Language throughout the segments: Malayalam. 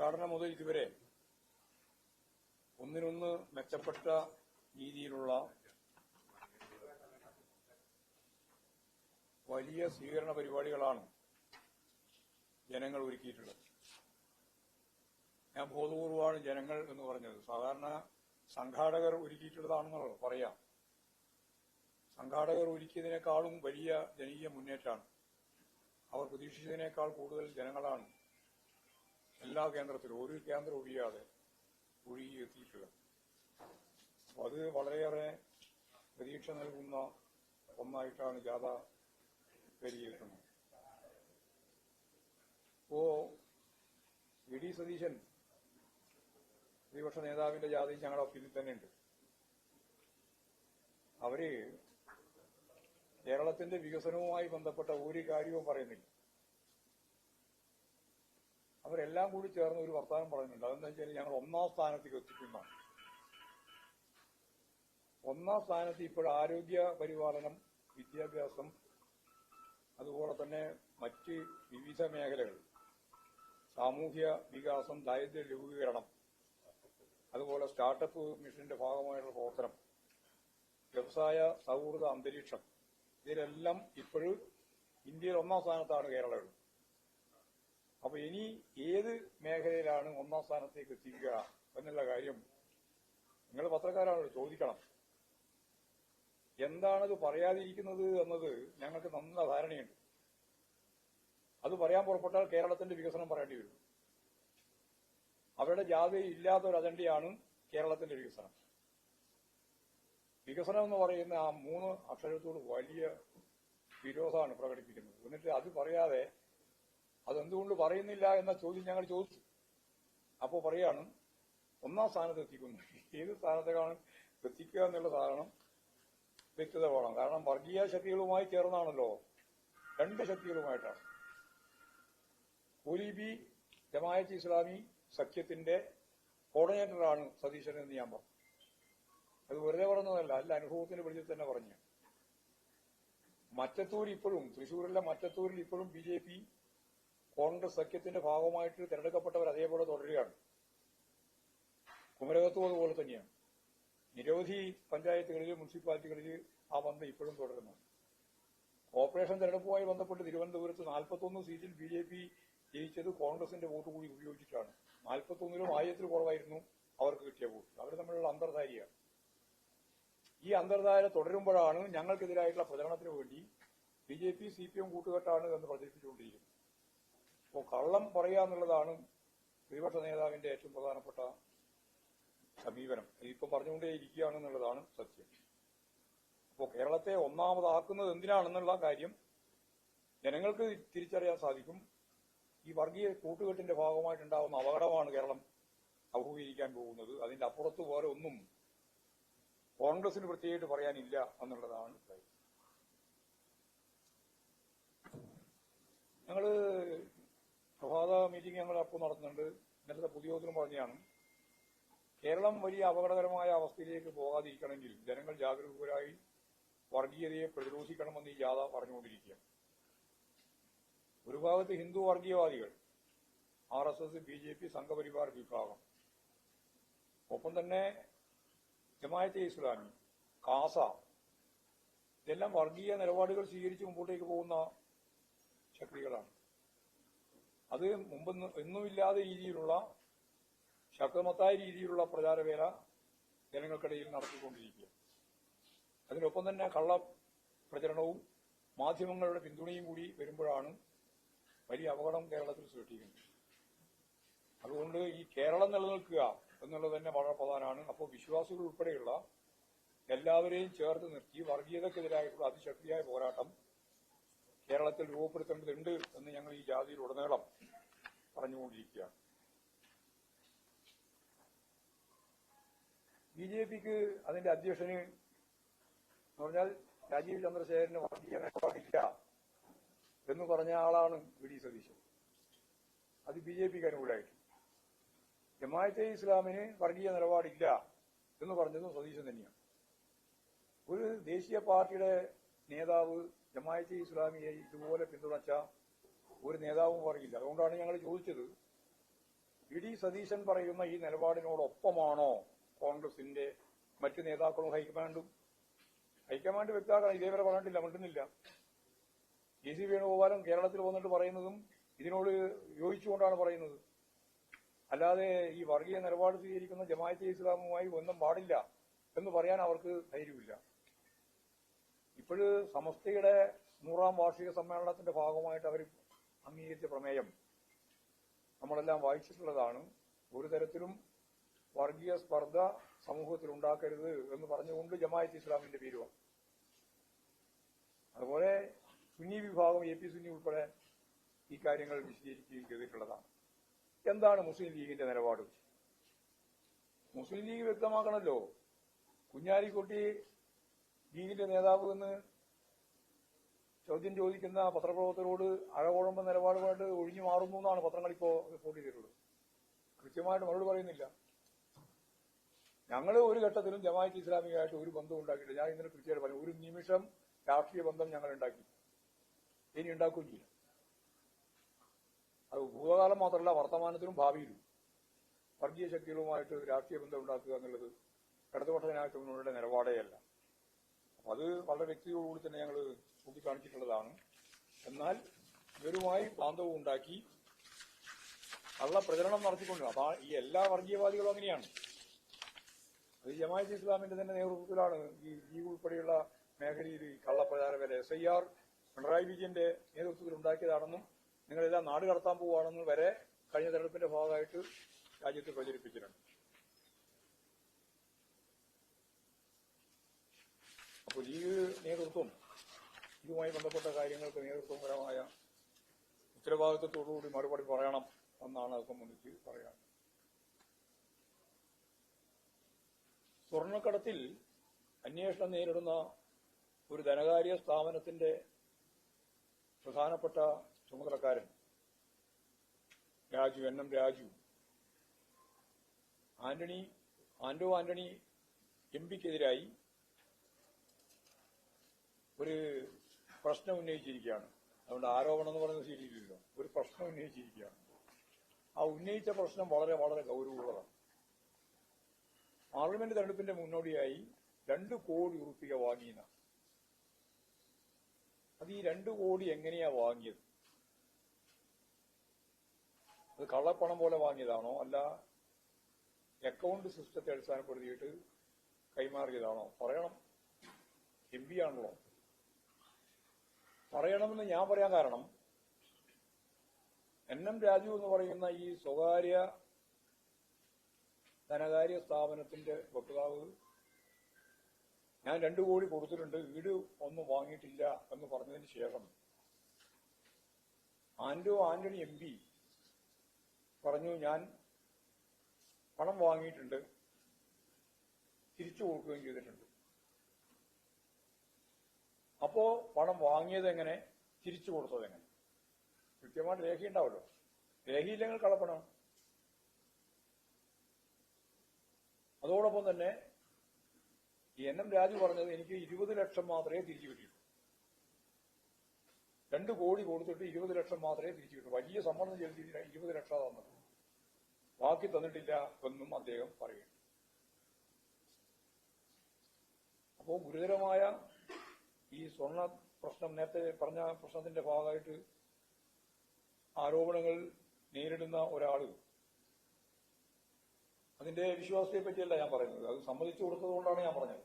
ഉദ്ഘാടനം മുതൽ ഇതുവരെ ഒന്നിനൊന്ന് മെച്ചപ്പെട്ട രീതിയിലുള്ള വലിയ സ്വീകരണ പരിപാടികളാണ് ജനങ്ങൾ ഒരുക്കിയിട്ടുള്ളത്. ഞാൻ ബോധപൂർവമാണ് ജനങ്ങൾ എന്ന് പറഞ്ഞത്. സാധാരണ സംഘാടകർ ഒരുക്കിയിട്ടുള്ളതാണെന്നുള്ളത് പറയാം. സംഘാടകർ ഒരുക്കിയതിനേക്കാളും വലിയ ജനകീയ മുന്നേറ്റമാണ്. അവർ പ്രതീക്ഷിച്ചതിനേക്കാൾ കൂടുതൽ ജനങ്ങളാണ് എല്ലാ കേന്ദ്രത്തിലും ഒരു കേന്ദ്രം ഒഴിയാതെ ഒഴുകി എത്തിയിട്ടുള്ളത് അപ്പൊ അത് വളരെയേറെ പ്രതീക്ഷ നൽകുന്ന ഒന്നായിട്ടാണ് ജാഥ വിലയിരുത്തുന്നത് ഇപ്പോ വി. ഡി. സതീശൻ പ്രതിപക്ഷ നേതാവിന്റെ ജാഥയും ഞങ്ങളുടെ ഓഫീസിൽ തന്നെ ഉണ്ട് അവർ കേരളത്തിന്റെ വികസനവുമായി ബന്ധപ്പെട്ട ഒരു കാര്യവും പറയുന്നില്ല. അവരെല്ലാം കൂടി ചേർന്ന് ഒരു വർത്തമാനം പറയുന്നുണ്ട്. അതെന്താ വെച്ചാൽ ഞങ്ങൾ ഒന്നാം സ്ഥാനത്തേക്ക് എത്തിക്കുന്നതാണ്. ഒന്നാം സ്ഥാനത്ത് ഇപ്പോൾ ആരോഗ്യ പരിപാലനം വിദ്യാഭ്യാസം അതുപോലെ തന്നെ മറ്റ് വിവിധ മേഖലകൾ സാമൂഹ്യ വികാസം ദാരിദ്ര്യ ലഘൂകരണം അതുപോലെ സ്റ്റാർട്ടപ്പ് മിഷന്റെ ഭാഗമായുള്ള പ്രവർത്തനം വ്യവസായ സൗഹൃദ അന്തരീക്ഷം ഇതിലെല്ലാം ഇപ്പോഴും ഇന്ത്യയിൽ ഒന്നാം സ്ഥാനത്താണ് കേരളം അപ്പൊ ഇനി ഏത് മേഖലയിലാണ് ഒന്നാം സ്ഥാനത്തേക്ക് എത്തിക്കുക എന്നുള്ള കാര്യം നിങ്ങൾ പത്രക്കാരാണോ ചോദിക്കണം. എന്താണത് പറയാതിരിക്കുന്നത് എന്നത് ഞങ്ങൾക്ക് നല്ല ധാരണയുണ്ട്. അത് പറയാൻ പുറപ്പെട്ടാൽ കേരളത്തിന്റെ വികസനം പറയേണ്ടി വരും. അവരുടെ ജാഥയിൽ ഇല്ലാത്ത ഒരു അജണ്ടയാണ് കേരളത്തിന്റെ വികസനം. വികസനം എന്ന് പറയുന്ന ആ മൂന്ന് അക്ഷരത്തോട് വലിയ വിരോധമാണ് പ്രകടിപ്പിക്കുന്നത്. എന്നിട്ട് അത് പറയാതെ അതെന്തുകൊണ്ട് പറയുന്നില്ല എന്ന ചോദ്യം ഞങ്ങൾ ചോദിച്ചു. അപ്പോൾ പറയാണ് ഒന്നാം സ്ഥാനത്ത് എത്തിക്കുന്നു. ഏത് സ്ഥാനത്തേക്കാണ് എത്തിക്കുക എന്നുള്ള സാധനം വ്യക്തത വേണം. കാരണം വർഗീയ ശക്തികളുമായി ചേർന്നാണല്ലോ. രണ്ട് ശക്തികളുമായിട്ടാണ്. ഒലിബി ജമായത്ത് ഇസ്ലാമി സഖ്യത്തിന്റെ കോർഡിനേറ്ററാണ് സതീശൻ എന്ന് ഞാൻ പറഞ്ഞു. അത് വെറുതെ പറഞ്ഞതല്ല അല്ല അനുഭവത്തിന്റെ വെളിയിൽ തന്നെ പറഞ്ഞു. മറ്റത്തൂർ ഇപ്പോഴും തൃശ്ശൂരിലെ മറ്റത്തൂരിൽ ഇപ്പോഴും ബി ജെ പി കോൺഗ്രസ് സഖ്യത്തിന്റെ ഭാഗമായിട്ട് തിരഞ്ഞെടുക്കപ്പെട്ടവർ അതേപോലെ തുടരുകയാണ്. കുമരകത്തും അതുപോലെ തന്നെയാണ്. നിരവധി പഞ്ചായത്തുകളിൽ മുനിസിപ്പാലിറ്റികളിൽ ആ ബന്ധം ഇപ്പോഴും തുടരുന്നു. ഓപ്പറേഷൻ തെരഞ്ഞെടുപ്പുമായി ബന്ധപ്പെട്ട് തിരുവനന്തപുരത്ത് നാൽപ്പത്തൊന്ന് സീറ്റിൽ ബി ജെ പി ജയിച്ചത് കോൺഗ്രസിന്റെ വോട്ട് കൂടി ഉപയോഗിച്ചിട്ടാണ്. നാൽപ്പത്തൊന്നിലും ആയിരത്തിൽ കുറവായിരുന്നു അവർക്ക് കിട്ടിയ വോട്ട്. അവർ തമ്മിലുള്ള അന്തർധാരിയാണ്. ഈ അന്തർധാര തുടരുമ്പോഴാണ് ഞങ്ങൾക്കെതിരായിട്ടുള്ള പ്രചരണത്തിന് വേണ്ടി B J P C P M കൂട്ടുകെട്ടാണ് എന്ന് പ്രചരിപ്പിച്ചുകൊണ്ടിരിക്കുന്നത്. അപ്പോൾ കള്ളം പറയുക എന്നുള്ളതാണ് പ്രതിപക്ഷ നേതാവിന്റെ ഏറ്റവും പ്രധാനപ്പെട്ട സമീപനം. ഇപ്പൊ പറഞ്ഞുകൊണ്ടേ ഇരിക്കുകയാണ് എന്നുള്ളതാണ് സത്യം. അപ്പോൾ കേരളത്തെ ഒന്നാമതാക്കുന്നത് എന്തിനാണെന്നുള്ള കാര്യം ജനങ്ങൾക്ക് തിരിച്ചറിയാൻ സാധിക്കും. ഈ വർഗീയ കൂട്ടുകെട്ടിന്റെ ഭാഗമായിട്ടുണ്ടാകുന്ന അപകടമാണ് കേരളം അഭിമുഖീകരിക്കാൻ പോകുന്നത്. അതിന്റെ അപ്പുറത്ത് വേറെ ഒന്നും കോൺഗ്രസിന് പ്രത്യേകിച്ച് പറയാനില്ല എന്നുള്ളതാണ് ഞങ്ങൾ പ്രഭാത മീറ്റിംഗ് ഞങ്ങൾ അപ്പോൾ നടത്തുന്നുണ്ട്. ഇന്നലത്തെ പൊതുയോഗത്തിലും പറഞ്ഞാണ് കേരളം വലിയ അപകടകരമായ അവസ്ഥയിലേക്ക് പോകാതിരിക്കണമെങ്കിൽ ജനങ്ങൾ ജാഗരൂകരായി വർഗീയതയെ പ്രതിരോധിക്കണമെന്ന് ഈ ജാഥ പറഞ്ഞുകൊണ്ടിരിക്കുകയാണ്. ഒരു ഭാഗത്ത് Hindu വർഗീയവാദികൾ R S S B J P Sangh Parivar വിഭാഗം. ഒപ്പം തന്നെ ജമായത്തെ ഇസ്ലാമി കാസ. ഇതെല്ലാം വർഗീയ നിലപാടുകൾ സ്വീകരിച്ച് മുമ്പോട്ടേക്ക് പോകുന്ന ശക്തികളാണ്. അത് മുമ്പ് എന്നുമില്ലാതെ രീതിയിലുള്ള ശക്തമത്തായ രീതിയിലുള്ള പ്രചാരവേല ജനങ്ങൾക്കിടയിൽ നടത്തിക്കൊണ്ടിരിക്കുക അതിനൊപ്പം തന്നെ കള്ള പ്രചരണവും മാധ്യമങ്ങളുടെ പിന്തുണയും കൂടി വരുമ്പോഴാണ് വലിയ അപകടം കേരളത്തിൽ സൃഷ്ടിക്കുന്നത്. അതുകൊണ്ട് ഈ കേരളം നിലനിൽക്കുക എന്നുള്ളത് തന്നെ വളരെ പ്രധാനമാണ്. അപ്പോൾ വിശ്വാസികൾ ഉൾപ്പെടെയുള്ള എല്ലാവരെയും ചേർത്ത് നിർത്തി വർഗീയതക്കെതിരായിട്ടുള്ള അതിശക്തിയായ പോരാട്ടം കേരളത്തിൽ രൂപപ്പെടുത്തേണ്ടതുണ്ട് എന്ന് ഞങ്ങൾ ഈ ജാതിയിൽ ഉടനീളം പറഞ്ഞുകൊണ്ടിരിക്കുകയാണ് ബി ജെ പിക്ക് അതിന്റെ അധ്യക്ഷന് എന്ന് പറഞ്ഞാൽ രാജീവ് ചന്ദ്രശേഖരന് വർഗീയ എന്ന് പറഞ്ഞ ആളാണ് വി ഡി സതീശൻ. അത് ബി ജെ പിക്ക് അനുകൂലമായിട്ട്. ജമാഅത്തെ ഇസ്ലാമിന് വർഗീയ നിലപാടില്ല എന്ന് പറഞ്ഞതും സതീശൻ തന്നെയാണ്. ഒരു ദേശീയ പാർട്ടിയുടെ നേതാവ് ജമാഅത്തെ ഇസ്ലാമിയെ ഇതുപോലെ പിന്തുണച്ച ഒരു നേതാവും പറയില്ല അതുകൊണ്ടാണ് ഞങ്ങൾ ചോദിച്ചത്. ഇ ഡി സതീശൻ പറയുന്ന ഈ നിലപാടിനോടൊപ്പമാണോ കോൺഗ്രസിന്റെ മറ്റു നേതാക്കളും ഹൈക്കമാൻഡും? ഹൈക്കമാൻഡ് വ്യക്തമാക്കണം ഇതേവരെ പറഞ്ഞിട്ടില്ല മിണ്ടുന്നില്ല. എ സി വേണുഗോപാലൻ കേരളത്തിൽ വന്നിട്ട് പറയുന്നതും ഇതിനോട് യോജിച്ചുകൊണ്ടാണ് പറയുന്നത്. അല്ലാതെ ഈ വർഗീയ നിലപാട് സ്വീകരിക്കുന്ന ജമാഅത്തെ ഇസ്ലാമുമായി ഒന്നും പാടില്ല എന്ന് പറയാൻ അവർക്ക് ധൈര്യമില്ല. ഇപ്പോഴ് സമസ്തയുടെ നൂറാം വാർഷിക സമ്മേളനത്തിന്റെ ഭാഗമായിട്ട് അവർ അംഗീകരിച്ച പ്രമേയം നമ്മളെല്ലാം വായിച്ചിട്ടുള്ളതാണ്. ഒരു തരത്തിലും വർഗീയ സ്പർദ്ധ സമൂഹത്തിൽ ഉണ്ടാക്കരുത് എന്ന് പറഞ്ഞുകൊണ്ട് ജമായത്ത് ഇസ്ലാമിന്റെ പേരുവ അതുപോലെ സുന്നി വിഭാഗം എ പി സുന്നി ഉൾപ്പെടെ ഈ കാര്യങ്ങൾ വിശദീകരിക്കുകയും ചെയ്തിട്ടുള്ളതാണ്. എന്താണ് മുസ്ലിം ലീഗിന്റെ നിലപാട്? മുസ്ലിം ലീഗ് വ്യക്തമാക്കണമല്ലോ കുഞ്ഞാലിക്കുട്ടി ലീഗിന്റെ നേതാവ് എന്ന് ചോദ്യം ചോദിക്കുന്ന പത്രപ്രവർത്തകരോട് അഴകോഴമ്പ നിലപാടുമായിട്ട് ഒഴിഞ്ഞു മാറുന്നു എന്നാണ് പത്രങ്ങൾ ഇപ്പോൾ റിപ്പോർട്ട് ചെയ്തിട്ടുള്ളത്. കൃത്യമായിട്ട് മറുപടി പറയുന്നില്ല. ഞങ്ങൾ ഒരു ഘട്ടത്തിലും ജമാഅത്ത് ഇസ്ലാമികമായിട്ട് ഒരു ബന്ധം ഉണ്ടാക്കിയിട്ടില്ല. ഞാൻ ഇന്നലെ കൃത്യമായിട്ട് പറഞ്ഞു ഒരു നിമിഷം രാഷ്ട്രീയ ബന്ധം ഞങ്ങൾ ഉണ്ടാക്കി. ഇനി ഉണ്ടാക്കുകയും ചെയ്യും അത് ഭൂതകാലം മാത്രമല്ല വർത്തമാനത്തിലും ഭാവിയിലും. വർഗീയ ശക്തികളുമായിട്ട് രാഷ്ട്രീയ ബന്ധം ഉണ്ടാക്കുക എന്നുള്ളത് ഇടതുപക്ഷ ജനാധിപത്യങ്ങളുടെ നിലപാടേ അല്ല. അത് വളരെ വ്യക്തിയോടുകൂടി തന്നെ ഞങ്ങൾ ചൂണ്ടിക്കാണിച്ചിട്ടുള്ളതാണ്. എന്നാൽ ഇവരുമായി ബാന്ധവം ഉണ്ടാക്കി കള്ള പ്രചരണം നടത്തിക്കൊണ്ട് അപ്പൊ ഈ എല്ലാ വർഗീയവാദികളും അങ്ങനെയാണ്. അത് ജമാഅത്ത് ഇസ്ലാമിന്റെ തന്നെ നേതൃത്വത്തിലാണ് ഈ ലീഗ് ഉൾപ്പെടെയുള്ള മേഖലയിൽ ഈ കള്ളപ്രചാര വരെ എസ് ഐ ആർ പിണറായി വിജയന്റെ നേതൃത്വത്തിൽ ഉണ്ടാക്കിയതാണെന്നും നിങ്ങളെല്ലാം നാട് കടത്താൻ പോവുകയാണെന്നും വരെ കഴിഞ്ഞ തെരഞ്ഞെടുപ്പിന്റെ ഭാഗമായിട്ട് രാജ്യത്ത് പ്രചരിപ്പിച്ചിട്ടുണ്ട്. അപ്പോൾ ലീഗ് നേതൃത്വം ഇതുമായി ബന്ധപ്പെട്ട കാര്യങ്ങൾക്ക് നേതൃത്വപരമായ ഉത്തരവാദിത്വത്തോടുകൂടി മറുപടി പറയണം എന്നാണ് സംബന്ധിച്ച് പറയാൻ. സ്വർണക്കടത്തിൽ അന്വേഷണം നേരിടുന്ന ഒരു ധനകാര്യ സ്ഥാപനത്തിന്റെ പ്രധാനപ്പെട്ട ചുമതലക്കാരൻ Raju N. M. Raju. Antony Anto Antony M പിക്കെതിരായി ഒരു പ്രശ്നം ഉന്നയിച്ചിരിക്കുകയാണ്. അതുകൊണ്ട് ആരോപണം എന്ന് പറയുന്ന ശരിയില്ലല്ലോ. ഒരു പ്രശ്നം ഉന്നയിച്ചിരിക്കുകയാണ്. ആ ഉന്നയിച്ച പ്രശ്നം വളരെ വളരെ ഗൗരവമുള്ളതാണ്. പാർലമെന്റ് തെരഞ്ഞെടുപ്പിന്റെ മുന്നോടിയായി രണ്ട് കോടി ഉറുപ്പിക വാങ്ങിയെന്ന അത് ഈ രണ്ട് കോടി എങ്ങനെയാ വാങ്ങിയത്? അത് കള്ളപ്പണം പോലെ വാങ്ങിയതാണോ? അല്ല അക്കൗണ്ട് സിസ്റ്റത്തെ അടിസ്ഥാനപ്പെടുത്തിയിട്ട് കൈമാറിയതാണോ? പറയണം. എം ആണല്ലോ. പറയണമെന്ന് ഞാൻ പറയാൻ കാരണം എൻ എം രാജു എന്ന് പറയുന്ന ഈ സ്വകാര്യ ധനകാര്യ സ്ഥാപനത്തിന്റെ വക്താവ് ഞാൻ രണ്ടു കോടി കൊടുത്തിട്ടുണ്ട് വീട് ഒന്നും വാങ്ങിയിട്ടില്ല എന്ന് പറഞ്ഞതിന് ശേഷം ആന്റോ ആന്റണി എം പി പറഞ്ഞു ഞാൻ പണം വാങ്ങിയിട്ടുണ്ട് തിരിച്ചു കൊടുക്കുകയും ചെയ്തിട്ടുണ്ട്. അപ്പോ പണം വാങ്ങിയത് എങ്ങനെ? തിരിച്ചു കൊടുത്തത് എങ്ങനെ? കൃത്യമായിട്ട് രേഖയുണ്ടാവല്ലോ. രേഖയില്ലെങ്കിൽ കളപ്പണം അതോടൊപ്പം തന്നെ എൻ എം രാജു പറഞ്ഞത് എനിക്ക് ഇരുപത് ലക്ഷം മാത്രമേ തിരിച്ചു കിട്ടിയിട്ടുള്ളൂ. രണ്ട് കോടി കൊടുത്തിട്ട് ഇരുപത് ലക്ഷം മാത്രമേ തിരിച്ചു കിട്ടൂ വലിയ സമ്മർദ്ദം ചെലുത്തി ഇരുപത് ലക്ഷം തന്നത്. ബാക്കി തന്നിട്ടില്ല എന്നും അദ്ദേഹം പറയുന്നു. അപ്പോൾ ഗുരുതരമായ ഈ സ്വർണ പ്രശ്നം നേരത്തെ പറഞ്ഞ പ്രശ്നത്തിന്റെ ഭാഗമായിട്ട് ആരോപണങ്ങൾ നേരിടുന്ന ഒരാൾ. അതിന്റെ വിശ്വാസത്തെ പറ്റിയല്ല ഞാൻ പറയുന്നത്. അത് സമ്മതിച്ചു കൊടുത്തതുകൊണ്ടാണ് ഞാൻ പറഞ്ഞത്.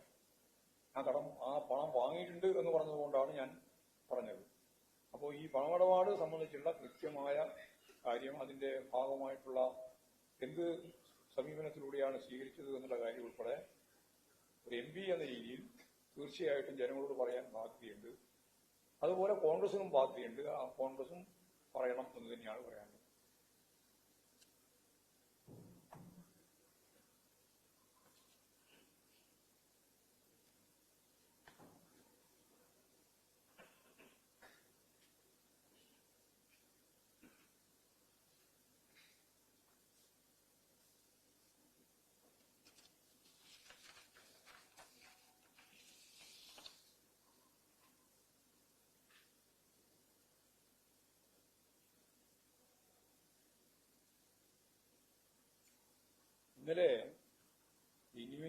ഞാൻ കടം ആ പണം വാങ്ങിയിട്ടുണ്ട് എന്ന് പറഞ്ഞതുകൊണ്ടാണ് ഞാൻ പറഞ്ഞത്. അപ്പോൾ ഈ പണമിടപാട് സംബന്ധിച്ചുള്ള കൃത്യമായ കാര്യം അതിന്റെ ഭാഗമായിട്ടുള്ള എന്ത് സമീപനത്തിലൂടെയാണ് സ്വീകരിച്ചത് എന്നുള്ള കാര്യം ഉൾപ്പെടെ ഒരു എം എന്ന രീതിയിൽ തീർച്ചയായിട്ടും ജനങ്ങളോട് പറയാൻ ബാധ്യതയുണ്ട് അതുപോലെ കോൺഗ്രസിനും ബാധ്യതയുണ്ട് ആ കോൺഗ്രസും പറയണം എന്ന് തന്നെയാണ് പറയാനുള്ളത്.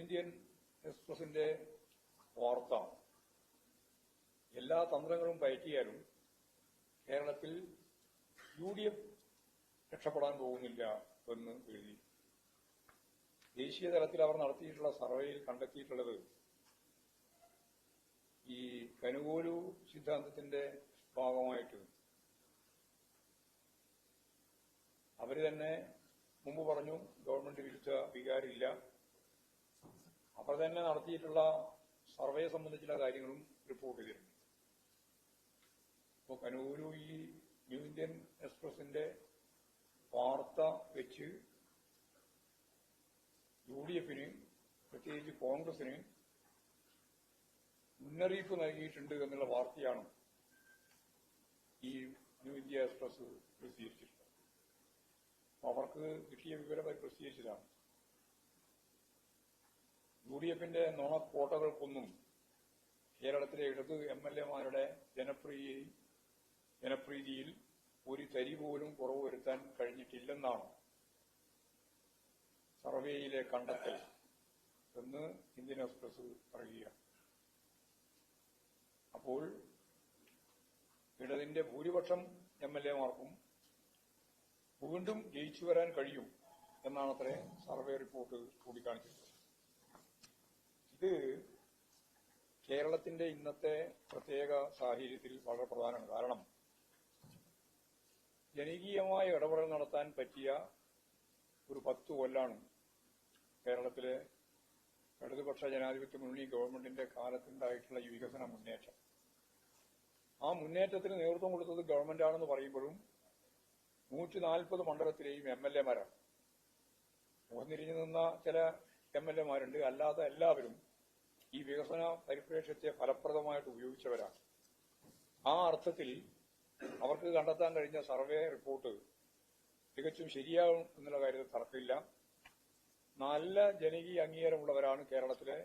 ഇന്ത്യൻ എക്സ്പ്രസിന്റെ വാർത്ത എല്ലാ തന്ത്രങ്ങളും പയറ്റിയാലും കേരളത്തിൽ യു ഡി എഫ് രക്ഷപ്പെടാൻ പോകുന്നില്ല എന്ന് എഴുതി. ദേശീയ തലത്തിൽ അവർ നടത്തിയിട്ടുള്ള സർവേയിൽ കണ്ടെത്തിയിട്ടുള്ളത് ഈ കനുകൂലു സിദ്ധാന്തത്തിന്റെ ഭാഗമായിട്ട്. അവർ തന്നെ മുമ്പ് പറഞ്ഞു ഗവൺമെന്റ് വിരുദ്ധ വികാരമില്ല അവർ തന്നെ നടത്തിയിട്ടുള്ള സർവേ സംബന്ധിച്ചുള്ള കാര്യങ്ങളും റിപ്പോർട്ട് ചെയ്തിട്ടുണ്ട്. ഇപ്പോൾ കനൂരു ഈ ന്യൂ ഇന്ത്യൻ എക്സ്പ്രസിന്റെ വാർത്ത വെച്ച് യു ഡി എഫിന് പ്രത്യേകിച്ച് കോൺഗ്രസിന് മുന്നറിയിപ്പ് നൽകിയിട്ടുണ്ട് എന്നുള്ള വാർത്തയാണ് ഈ ന്യൂ ഇന്ത്യ എക്സ്പ്രസ് പ്രസിദ്ധീകരിച്ചിട്ടുള്ളത്. അവർക്ക് കിട്ടിയ വിവരം അവർ പ്രസിദ്ധീകരിച്ചതാണ്. യു ഡി എഫിന്റെ നുണക്കോട്ടകൾക്കൊന്നും കേരളത്തിലെ ഇടത് എം എൽ എമാരുടെ ജനപ്രീതി ജനപ്രീതിയിൽ ഒരു തരി പോലും കുറവ് വരുത്താൻ കഴിഞ്ഞിട്ടില്ലെന്നാണ് സർവേയിലെ കണ്ടെത്തൽ എന്ന് ഇന്ത്യൻ എക്സ്പ്രസ് പറയുക. അപ്പോൾ ഇടതിന്റെ ഭൂരിപക്ഷം എം എൽ എമാർക്കും വീണ്ടും ജയിച്ചു വരാൻ കഴിയും എന്നാണത്രേ സർവേ റിപ്പോർട്ട് ചൂണ്ടിക്കാണിച്ചിട്ടുള്ളത് ഇത് കേരളത്തിന്റെ ഇന്നത്തെ പ്രത്യേക സാഹചര്യത്തിൽ വളരെ പ്രധാനമാണ്. കാരണം ജനകീയമായ ഇടപെടൽ നടത്താൻ പറ്റിയ ഒരു പത്ത് കൊല്ലാണ് കേരളത്തിലെ ഇടതുപക്ഷ ജനാധിപത്യ മുന്നണി ഗവൺമെന്റിന്റെ കാലത്തുണ്ടായിട്ടുള്ള ഈ വികസന മുന്നേറ്റം. ആ മുന്നേറ്റത്തിന് നേതൃത്വം കൊടുത്തത് ഗവൺമെന്റാണെന്ന് പറയുമ്പോഴും നൂറ്റി നാൽപ്പത് മണ്ഡലത്തിലെയും എം എൽ എമാരാണ് മുഖം തിരിഞ്ഞു നിന്ന ചില എം എൽ എമാരുണ്ട് അല്ലാതെ എല്ലാവരും ഈ വികസന പരിപ്രേക്ഷ്യത്തെ ഫലപ്രദമായിട്ട് ഉപയോഗിച്ചവരാണ്. ആ അർത്ഥത്തിൽ അവർക്ക് കണ്ടെത്താൻ കഴിഞ്ഞ സർവേ റിപ്പോർട്ട് തികച്ചും ശരിയാകും എന്നുള്ള കാര്യത്തിൽ തർക്കമില്ല. നല്ല ജനകീയ അംഗീകാരമുള്ളവരാണ് കേരളത്തിലെ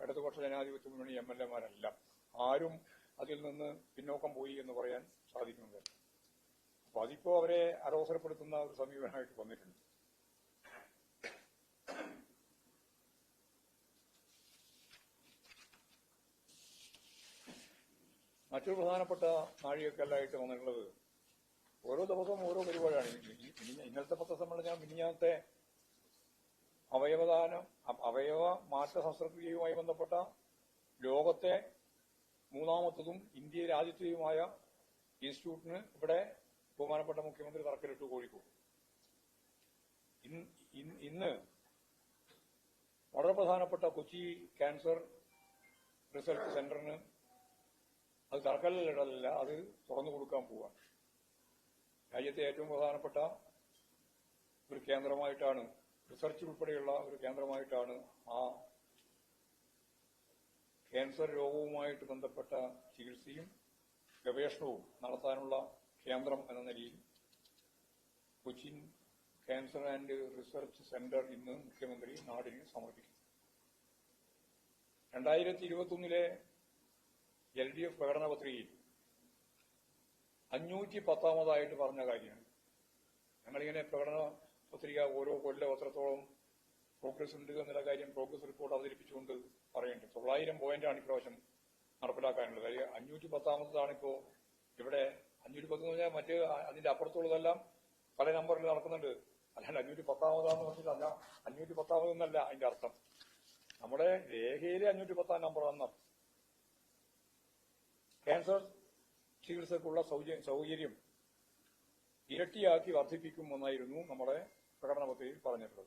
ഇടതുപക്ഷ ജനാധിപത്യ മുന്നണി എം എൽ എമാരെല്ലാം. ആരും അതിൽ നിന്ന് പിന്നോക്കം പോയി എന്ന് പറയാൻ സാധിക്കുന്നില്ല അപ്പൊ അതിപ്പോ അവരെ അരോസരപ്പെടുത്തുന്ന ഒരു സമീപനമായിട്ട് വന്നിട്ടുണ്ട്. മറ്റൊരു പ്രധാനപ്പെട്ട നാഴികക്കല്ലായിട്ട് വന്നിട്ടുള്ളത് ഓരോ ദിവസവും ഓരോ പരിപാടിയാണ്. ഇന്നലത്തെ പത്രസമ്മേളനം ഞാൻ മിനിഞ്ഞാത്തെ അവയവദാനം അവയവ മാറ്റ ശസ്ത്രക്രിയയുമായി ബന്ധപ്പെട്ട ലോകത്തെ മൂന്നാമത്തതും ഇന്ത്യയിലെ ആദ്യത്തെയുമായ ഇൻസ്റ്റിറ്റ്യൂട്ടിന് ഇവിടെ ബഹുമാനപ്പെട്ട മുഖ്യമന്ത്രി തറക്കലിട്ടു കോഴിക്കോട്. ഇന്ന് വളരെ പ്രധാനപ്പെട്ട കൊച്ചി ക്യാൻസർ റിസർച്ച് സെന്ററിന് അത് തറക്കല്ലിടലല്ല അത് തുറന്നു കൊടുക്കാൻ പോവാണ് രാജ്യത്തെ ഏറ്റവും പ്രധാനപ്പെട്ട ഒരു കേന്ദ്രമായിട്ടാണ് റിസർച്ച് ഉൾപ്പെടെയുള്ള ഒരു കേന്ദ്രമായിട്ടാണ് ആ ക്യാൻസർ രോഗവുമായിട്ട് ബന്ധപ്പെട്ട ചികിത്സയും ഗവേഷണവും നടത്താനുള്ള കേന്ദ്രം എന്ന നിലയിൽ Cochin cancer and research centre ഇന്ന് മുഖ്യമന്ത്രി നാടിന് സമർപ്പിക്കും രണ്ടായിരത്തി ഇരുപത്തൊന്നിലെ എൽ ഡി എഫ് പ്രകടന പത്രികയിൽ അഞ്ഞൂറ്റി പത്താമതായിട്ട് പറഞ്ഞ കാര്യമാണ്. ഞങ്ങളിങ്ങനെ പ്രകടന പത്രിക ഓരോ കൊല്ലം അത്രത്തോളം പ്രോഗ്രസ് ഉണ്ട് എന്നുള്ള കാര്യം പ്രോഗ്രസ് റിപ്പോർട്ട് അവതരിപ്പിച്ചുകൊണ്ട് പറയുന്നുണ്ട് തൊള്ളായിരം പോയിന്റാണ് ഇപ്രാവശ്യം നടപ്പിലാക്കാനുള്ളത്. കാര്യം അഞ്ഞൂറ്റി പത്താമത്തതാണ് ഇവിടെ അഞ്ഞൂറ്റി പത്ത് എന്ന് പറഞ്ഞാൽ മറ്റ് അതിന്റെ അപ്പുറത്തുള്ളതെല്ലാം പല നമ്പറിൽ നടക്കുന്നുണ്ട്. അല്ലാണ്ട് അഞ്ഞൂറ്റി പത്താമതാന്ന് പറഞ്ഞിട്ടല്ല അഞ്ഞൂറ്റി പത്താമതെന്നല്ല അതിന്റെ അർത്ഥം. നമ്മുടെ രേഖയിലെ അഞ്ഞൂറ്റി പത്താം നമ്പർ എന്നർത്ഥം ക്യാൻസർ ചികിത്സക്കുള്ള സൗകര്യം ഇരട്ടിയാക്കി വർദ്ധിപ്പിക്കുമെന്നായിരുന്നു നമ്മുടെ പ്രകടന പത്രികയിൽ പറഞ്ഞിട്ടുള്ളത്.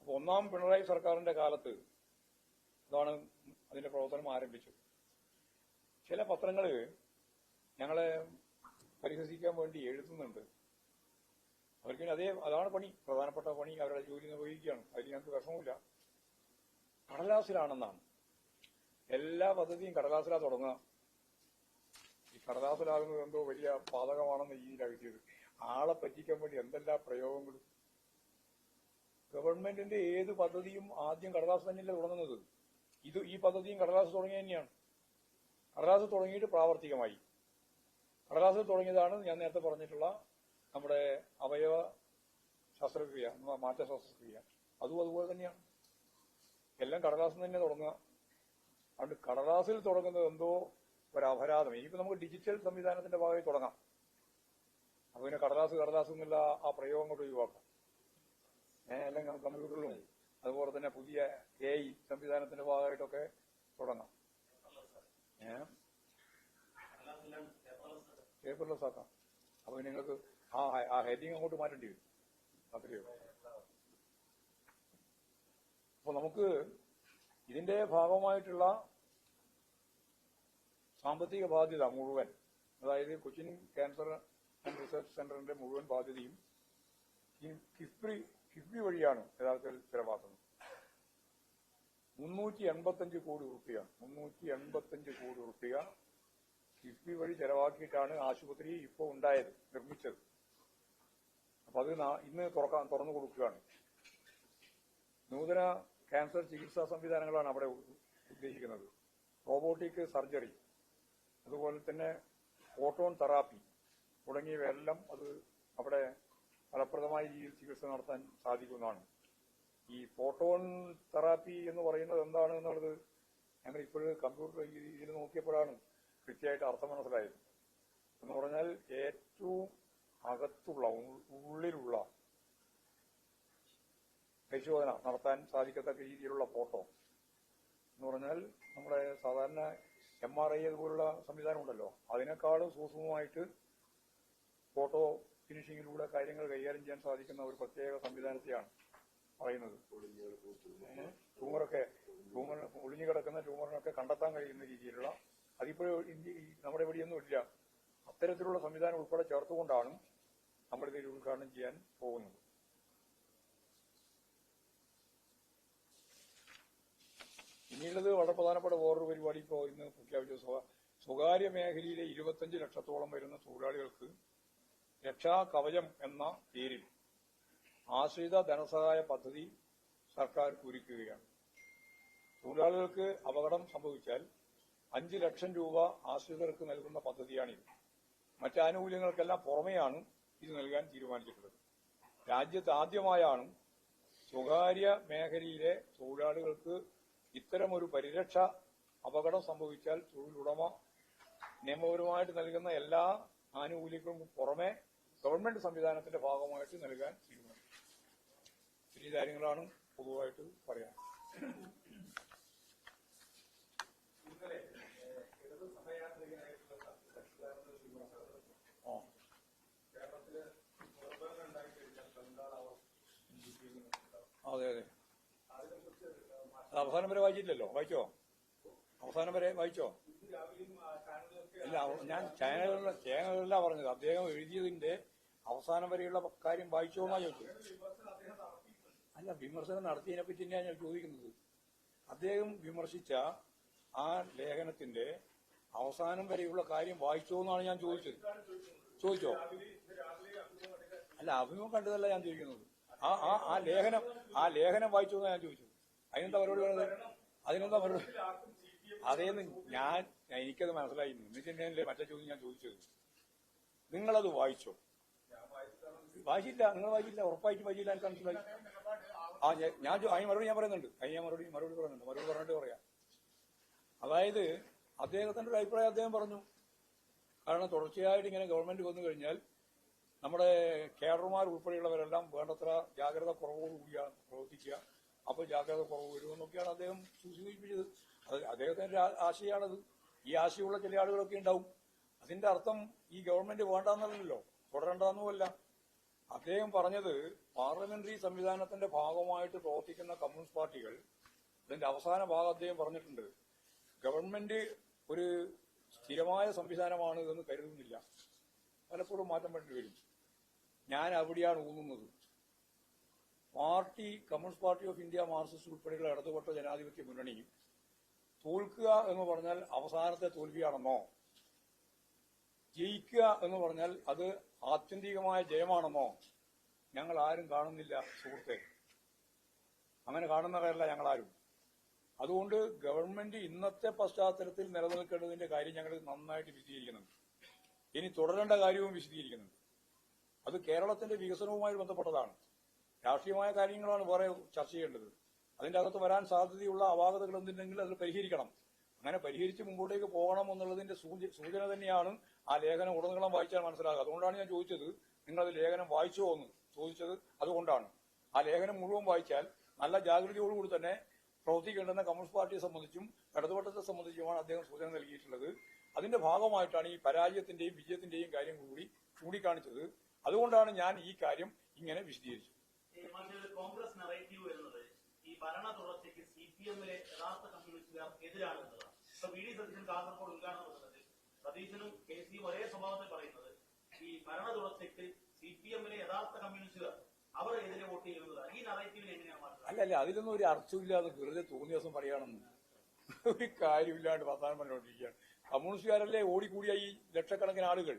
അപ്പൊ ഒന്നാം പിണറായി സർക്കാരിന്റെ കാലത്ത് അതാണ് അതിന്റെ പ്രവർത്തനം ആരംഭിച്ചത്. ചില പത്രങ്ങൾ ഞങ്ങളെ പരിഹസിക്കാൻ വേണ്ടി എഴുതുന്നുണ്ട്. അവർക്ക് അതേ അതാണ് പണി. പ്രധാനപ്പെട്ട പണി അവരുടെ ജോലി നിർവഹിക്കുകയാണ്. അതിൽ ഞങ്ങൾക്ക് വിഷമമില്ല. കടലാസിലാണെന്നാണ്. എല്ലാ പദ്ധതിയും കടലാസിലാണ് തുടങ്ങുക. ഈ കടലാസിലാകുന്നത് എന്തോ വലിയ പാതകമാണെന്ന് ഈ കിട്ടിയത്. ആളെ പറ്റിക്കാൻ വേണ്ടി എന്തെല്ലാം പ്രയോഗങ്ങളും? ഗവൺമെന്റിന്റെ ഏത് പദ്ധതിയും ആദ്യം കടലാസ് തന്നെയല്ലേ തുടങ്ങുന്നത്? ഇത് ഈ പദ്ധതിയും കടലാസ് തുടങ്ങിയ തന്നെയാണ്. കടലാസ് തുടങ്ങിയിട്ട് പ്രാവർത്തികമായി. കടലാസ് തുടങ്ങിയതാണ് ഞാൻ നേരത്തെ പറഞ്ഞിട്ടുള്ള നമ്മുടെ അവയവ ശസ്ത്രക്രിയ മാറ്റ ശസ്ത്രക്രിയ. അതും അതുപോലെ തന്നെയാണ്. എല്ലാം കടലാസിൽ തന്നെ തുടങ്ങുക. അതുകൊണ്ട് കടലാസിൽ തുടങ്ങുന്നത് എന്തോ ഒരു അപരാധം ഇനിയിപ്പോൾ നമുക്ക് ഡിജിറ്റൽ സംവിധാനത്തിന്റെ ഭാഗമായി തുടങ്ങാം. അപ്പൊ പിന്നെ കടലാസ് കടലാസ് എന്നുള്ള ആ പ്രയോഗം കൊണ്ട് ഒഴിവാക്കാം. എല്ലാം കമ്പ്യൂട്ടറിലും അതുപോലെ തന്നെ പുതിയ എ ഐ സംവിധാനത്തിന്റെ ഭാഗമായിട്ടൊക്കെ തുടങ്ങാം. പേപ്പർലെസ് ആക്കാം അപ്പൊ നിങ്ങൾക്ക് ആ ആ ഹെഡിങ് അങ്ങോട്ട് മാറ്റേണ്ടി വരും. അത്രയോ അപ്പൊ നമുക്ക് ഇതിന്റെ ഭാഗമായിട്ടുള്ള സാമ്പത്തിക ബാധ്യത മുഴുവൻ അതായത് കൊച്ചിൻ ക്യാൻസർ ആൻഡ് റിസർച്ച് സെന്ററിന്റെ മുഴുവൻ ബാധ്യതയും കിഫ്ബി കിഫ്ബി വഴിയാണ് യഥാർത്ഥത്തിൽ ചിലവാക്കുന്നത്. മുന്നൂറ്റി എൺപത്തഞ്ച് കോടി റുപ്യ മുന്നൂറ്റി എൺപത്തഞ്ച് കോടി റുപ്യ കിഫ്ബി വഴി ചെലവാക്കിയിട്ടാണ് ആശുപത്രി ഇപ്പോൾ ഉണ്ടായത് നിർമ്മിച്ചത്. അപ്പൊ അത് ഇന്ന് തുറക്കാൻ തുറന്നു കൊടുക്കുകയാണ്. നൂതന ക്യാൻസർ ചികിത്സാ സംവിധാനങ്ങളാണ് അവിടെ ഉദ്ദേശിക്കുന്നത്. റോബോട്ടിക് സർജറി അതുപോലെ തന്നെ ഫോട്ടോൺ തെറാപ്പി തുടങ്ങിയവയെല്ലാം അത് അവിടെ ഫലപ്രദമായ രീതിയിൽ ചികിത്സ നടത്താൻ സാധിക്കുന്നതാണ്. ഈ ഫോട്ടോൺ തെറാപ്പി എന്ന് പറയുന്നത് എന്താണ് എന്നുള്ളത് ഞങ്ങൾ ഇപ്പോഴും കമ്പ്യൂട്ടർ രീതിയിൽ നോക്കിയപ്പോഴാണ് കൃത്യമായിട്ട് അർത്ഥം മനസ്സിലായത്. എന്ന് പറഞ്ഞാൽ ഏറ്റവും അകത്തുള്ള ഉള്ളിലുള്ള പരിശോധന നടത്താൻ സാധിക്കത്തക്ക രീതിയിലുള്ള ഫോട്ടോ എന്ന് പറഞ്ഞാൽ നമ്മുടെ സാധാരണ എം ആർ ഐ അതുപോലുള്ള സംവിധാനം ഉണ്ടല്ലോ അതിനേക്കാളും സൂക്ഷ്മമായിട്ട് ഫോട്ടോ ഫിനിഷിങ്ങിലൂടെ കാര്യങ്ങൾ കൈകാര്യം ചെയ്യാൻ സാധിക്കുന്ന ഒരു പ്രത്യേക സംവിധാനത്തെയാണ് പറയുന്നത്. ട്യൂമറൊക്കെ ട്യൂമർ ഒളിഞ്ഞു കിടക്കുന്ന ട്യൂമറിനൊക്കെ കണ്ടെത്താൻ കഴിയുന്ന രീതിയിലുള്ള അതിപ്പോഴും ഇന്ത്യ നമ്മുടെ ഇവിടെയൊന്നും ഇല്ല. അത്തരത്തിലുള്ള സംവിധാനം ഉൾപ്പെടെ ചേർത്തുകൊണ്ടാണ് നമ്മളിത് ഉദ്ഘാടനം ചെയ്യാൻ പോകുന്നത്. ഇനിയുള്ളത് വളരെ പ്രധാനപ്പെട്ട വേറൊരു പരിപാടി ഇപ്പോൾ ഇന്ന് പ്രഖ്യാപിച്ച. സ്വ- സ്വകാര്യ മേഖലയിലെ ഇരുപത്തഞ്ച് ലക്ഷത്തോളം വരുന്ന തൊഴിലാളികൾക്ക് രക്ഷാ കവചം എന്ന പേരിൽ ആശ്രിത ധനസഹായ പദ്ധതി സർക്കാർ ഒരുക്കുകയാണ്. തൊഴിലാളികൾക്ക് അപകടം സംഭവിച്ചാൽ അഞ്ച് ലക്ഷം രൂപ ആശ്രിതർക്ക് നൽകുന്ന പദ്ധതിയാണിത്. മറ്റ് ആനുകൂല്യങ്ങൾക്കെല്ലാം പുറമെയാണ് ഇത് നൽകാൻ തീരുമാനിച്ചിട്ടുള്ളത്. രാജ്യത്ത് ആദ്യമായാണ് സ്വകാര്യ മേഖലയിലെ തൊഴിലാളികൾക്ക് ഇത്തരമൊരു പരിരക്ഷ അപകടം സംഭവിച്ചാൽ തൊഴിലുടമ നിയമപരമായിട്ട് നൽകുന്ന എല്ലാ ആനുകൂല്യങ്ങൾക്കും പുറമെ ഗവൺമെന്റ് സംവിധാനത്തിന്റെ ഭാഗമായിട്ട് നൽകാൻ തീരുമാനിച്ചു ഈ കാര്യങ്ങളാണ് പൊതുവായിട്ട് പറയാൻ. അതെ അതെ. അത് അവസാനം വരെ വായിച്ചില്ലല്ലോ വായിച്ചോ? അവസാനം വരെ വായിച്ചോ? അല്ല ഞാൻ ചാനലുകളിലെ ചാനലുകളിലാണ് പറഞ്ഞത്. അദ്ദേഹം എഴുതിയതിന്റെ അവസാനം വരെയുള്ള കാര്യം വായിച്ചോ എന്നാ ചോദിച്ചത്. അല്ല വിമർശനം നടത്തിയതിനെ പറ്റി തന്നെയാണ് ഞാൻ ചോദിക്കുന്നത്. അദ്ദേഹം വിമർശിച്ച ആ ലേഖനത്തിന്റെ അവസാനം വരെയുള്ള കാര്യം വായിച്ചോ എന്നാണ് ഞാൻ ചോദിച്ചത്. ചോദിച്ചോ? അല്ല അഭിമുഖം കണ്ടതല്ല ഞാൻ ചോദിക്കുന്നത്. ആ ആ ലേഖനം ആ ലേഖനം വായിച്ചോ എന്നാണ് ഞാൻ ചോദിച്ചത്. അതിനെന്താ മറുപടി അതിനെന്താ മറുപടി അതേന്ന് ഞാൻ എനിക്കത് മനസ്സിലായി എന്നിട്ട് മറ്റേ ചോദ്യം ഞാൻ ചോദിച്ചത് നിങ്ങളത് വായിച്ചോ? വായിച്ചില്ല. നിങ്ങൾ വായിച്ചില്ല. ഉറപ്പായിട്ട് വായിച്ചില്ല. എനിക്ക് മനസ്സിലായി. ആ ഞാൻ- അതിന് മറുപടി ഞാൻ പറയുന്നുണ്ട്. അതിന് ഞാൻ മറുപടി മറുപടി പറയുന്നുണ്ട്. മറുപടി പറഞ്ഞിട്ട് പറയാം. അതായത് അദ്ദേഹത്തിന്റെ ഒരു അഭിപ്രായം അദ്ദേഹം പറഞ്ഞു. കാരണം തുടർച്ചയായിട്ട് ഇങ്ങനെ ഗവൺമെന്റ് വന്നു കഴിഞ്ഞാൽ നമ്മുടെ കേഡർമാർ ഉൾപ്പെടെയുള്ളവരെല്ലാം വേണ്ടത്ര ജാഗ്രത കുറവോടുകൂടിയാണ് പ്രവർത്തിക്കുക. അപ്പൊ ജാഗ്രത കുറവ് വരുമെന്നൊക്കെയാണ് അദ്ദേഹം സൂചിപ്പിച്ചത്. അത് അദ്ദേഹത്തിന്റെ ആശയാണത് ഈ ആശയമുള്ള ചില ആളുകളൊക്കെ ഉണ്ടാവും. അതിന്റെ അർത്ഥം ഈ ഗവൺമെന്റ് വേണ്ടെന്നല്ലോ തുടരണ്ടെന്നുമല്ല അദ്ദേഹം പറഞ്ഞത് പാർലമെന്ററി സംവിധാനത്തിന്റെ ഭാഗമായിട്ട് പ്രവർത്തിക്കുന്ന കമ്മ്യൂണിസ്റ്റ് പാർട്ടികൾ അതിന്റെ അവസാന ഭാഗം അദ്ദേഹം പറഞ്ഞിട്ടുണ്ട് ഗവൺമെന്റ് ഒരു സ്ഥിരമായ സംവിധാനമാണ് എന്ന് കരുതുന്നില്ല. പലപ്പോഴും മാറ്റം വേണ്ടി വരും. ഞാൻ അവിടെയാണ് ഊന്നുന്നത്. Party communist party of India marxist ഉൾപ്പെടെയുള്ള ഇടതുപക്ഷ ജനാധിപത്യ മുന്നണി തോൽക്കുക എന്ന് പറഞ്ഞാൽ അവസാനത്തെ തോൽവിയാണെന്നോ ജയിക്കുക എന്ന് പറഞ്ഞാൽ അത് ആത്യന്തികമായ ജയമാണെന്നോ ഞങ്ങൾ ആരും കാണുന്നില്ല സുഹൃത്തെ. അങ്ങനെ കാണുന്നവരല്ല ഞങ്ങളാരും. അതുകൊണ്ട് ഗവൺമെന്റ് ഇന്നത്തെ പശ്ചാത്തലത്തിൽ നിലനിൽക്കേണ്ടതിന്റെ കാര്യം ഞങ്ങൾ നന്നായിട്ട് വിശദീകരിക്കുന്നുണ്ട്. ഇനി തുടരേണ്ട കാര്യവും വിശദീകരിക്കുന്നുണ്ട്. അത് കേരളത്തിന്റെ വികസനവുമായി ബന്ധപ്പെട്ടതാണ്. രാഷ്ട്രീയമായ കാര്യങ്ങളാണ് വേറെ ചർച്ച ചെയ്യേണ്ടത്. അതിന്റെ അകത്ത് വരാൻ സാധ്യതയുള്ള അപാകതകൾ എന്തുണ്ടെങ്കിൽ അത് പരിഹരിക്കണം. അങ്ങനെ പരിഹരിച്ച് മുമ്പോട്ടേക്ക് പോകണം എന്നുള്ളതിന്റെ സൂചന തന്നെയാണ് ആ ലേഖനം ഉടനീളം വായിച്ചാൽ മനസ്സിലാകുക. അതുകൊണ്ടാണ് ഞാൻ ചോദിച്ചത് നിങ്ങൾ അത് ലേഖനം വായിച്ചോ എന്ന് ചോദിച്ചത് അതുകൊണ്ടാണ്. ആ ലേഖനം മുഴുവൻ വായിച്ചാൽ നല്ല ജാഗ്രതയോടുകൂടി തന്നെ പ്രവർത്തിക്കേണ്ടുന്ന കമ്മ്യൂണിസ്റ്റ് പാർട്ടിയെ സംബന്ധിച്ചും ഇടതുപക്ഷത്തെ സംബന്ധിച്ചുമാണ് അദ്ദേഹം സൂചന നൽകിയിട്ടുള്ളത്. അതിന്റെ ഭാഗമായിട്ടാണ് ഈ പരാജയത്തിന്റെയും വിജയത്തിന്റെയും കാര്യം കൂടി ചൂണ്ടിക്കാണിച്ചത്. അതുകൊണ്ടാണ് ഞാൻ ഈ കാര്യം ഇങ്ങനെ വിശദീകരിച്ചത്. ഒരു കോൺഗ്രസ് നറേറ്റീവ് വരുന്നത് ഈ ഭരണ തുടർച്ചയ്ക്ക് സി പി എമ്മിലെ യഥാർത്ഥ കമ്മ്യൂണിസ്റ്റുകാർ എതിരാണ് എന്നതാണ് ഇപ്പൊ വി ഡി സതീശൻ കാസർഗോഡ് ഉദ്ഘാടനം പറഞ്ഞത് സതീശനും കെ സിയും ഒരേ സ്വഭാവത്തിൽ പറയുന്നത് ഈ ഭരണ തുടർച്ചയ്ക്ക് സി പി എമ്മിലെ യഥാർത്ഥ കമ്മ്യൂണിസ്റ്റുകാർ അവർ എതിരെ വോട്ട് ഈ നറേറ്റീവിൽ അല്ല അല്ല അതിലൊന്നും ഒരു അർത്ഥമില്ലാതെ വെറുതെ തോന്നിയ ദിവസം പറയുകയാണെന്ന്. ഒരു കാര്യമില്ലാണ്ട് വർത്തമാനം പറഞ്ഞുകൊണ്ടിരിക്കുകയാണ്. കമ്മ്യൂണിസ്റ്റുകാരല്ലേ ഓടിക്കൂടിയ ഈ ലക്ഷക്കണക്കിന് ആളുകൾ?